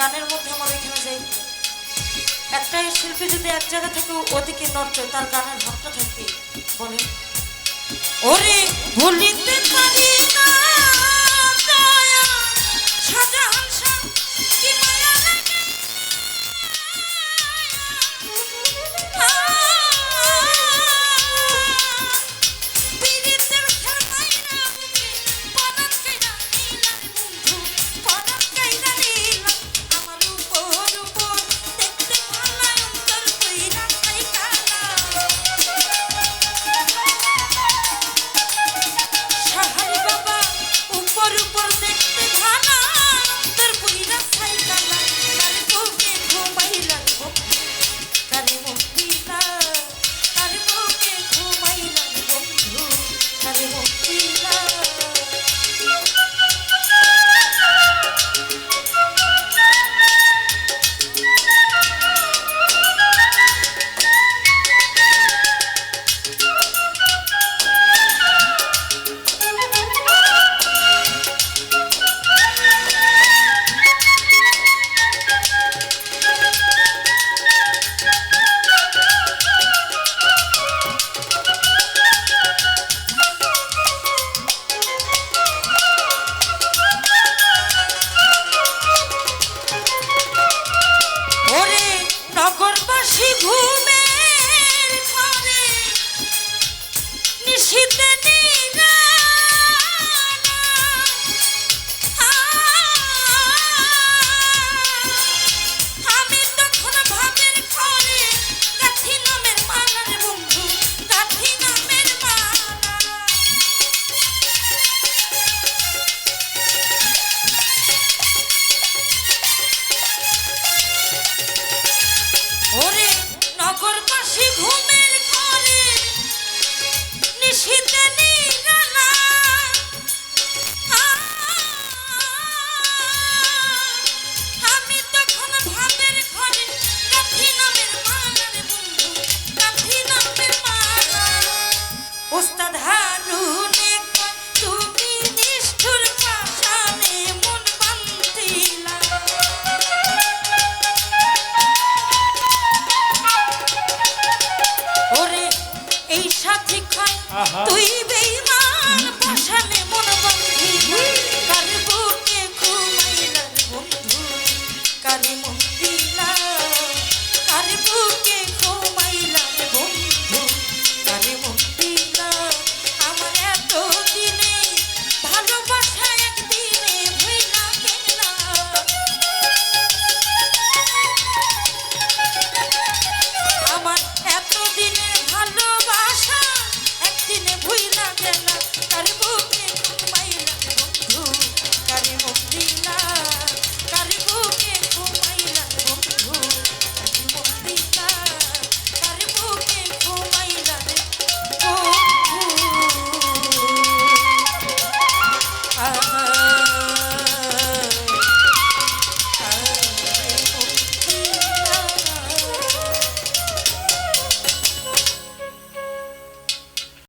গানের মধ্যে আমার এখানে যাই একটা শিল্পী যদি এক জায়গা থেকে ওদিকে নড়ত তার গানের ভক্ত থাকতে বলে ওরে ভুলিতে পারি না। বসালে না গেলা কার বুকে ঘুমাইলা বন্ধু কারি